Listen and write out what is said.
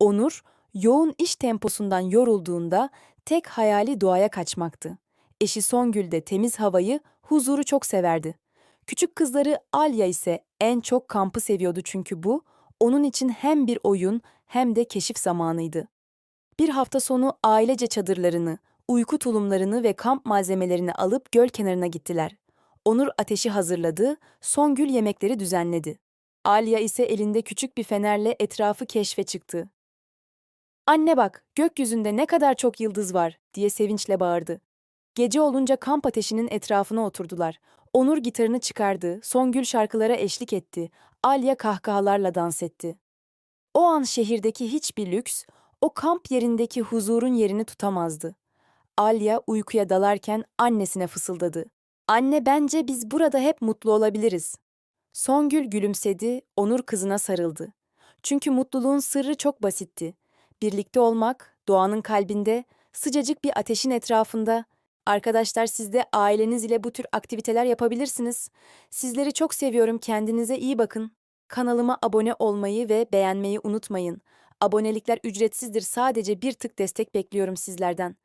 Onur, yoğun iş temposundan yorulduğunda tek hayali doğaya kaçmaktı. Eşi Songül de temiz havayı, huzuru çok severdi. Küçük kızları Alya ise en çok kampı seviyordu çünkü bu, onun için hem bir oyun hem de keşif zamanıydı. Bir hafta sonu ailece çadırlarını, uyku tulumlarını ve kamp malzemelerini alıp göl kenarına gittiler. Onur ateşi hazırladı, Songül yemekleri düzenledi. Alya ise elinde küçük bir fenerle etrafı keşfe çıktı. Anne bak, gökyüzünde ne kadar çok yıldız var, diye sevinçle bağırdı. Gece olunca kamp ateşinin etrafına oturdular. Onur gitarını çıkardı, Songül şarkılara eşlik etti, Alya kahkahalarla dans etti. O an şehirdeki hiçbir lüks, o kamp yerindeki huzurun yerini tutamazdı. Alya uykuya dalarken annesine fısıldadı. Anne bence biz burada hep mutlu olabiliriz. Songül gülümsedi, Onur kızına sarıldı. Çünkü mutluluğun sırrı çok basitti. Birlikte olmak, doğanın kalbinde, sıcacık bir ateşin etrafında. Arkadaşlar siz de aileniz ile bu tür aktiviteler yapabilirsiniz. Sizleri çok seviyorum, kendinize iyi bakın. Kanalıma abone olmayı ve beğenmeyi unutmayın. Abonelikler ücretsizdir, sadece bir tık destek bekliyorum sizlerden.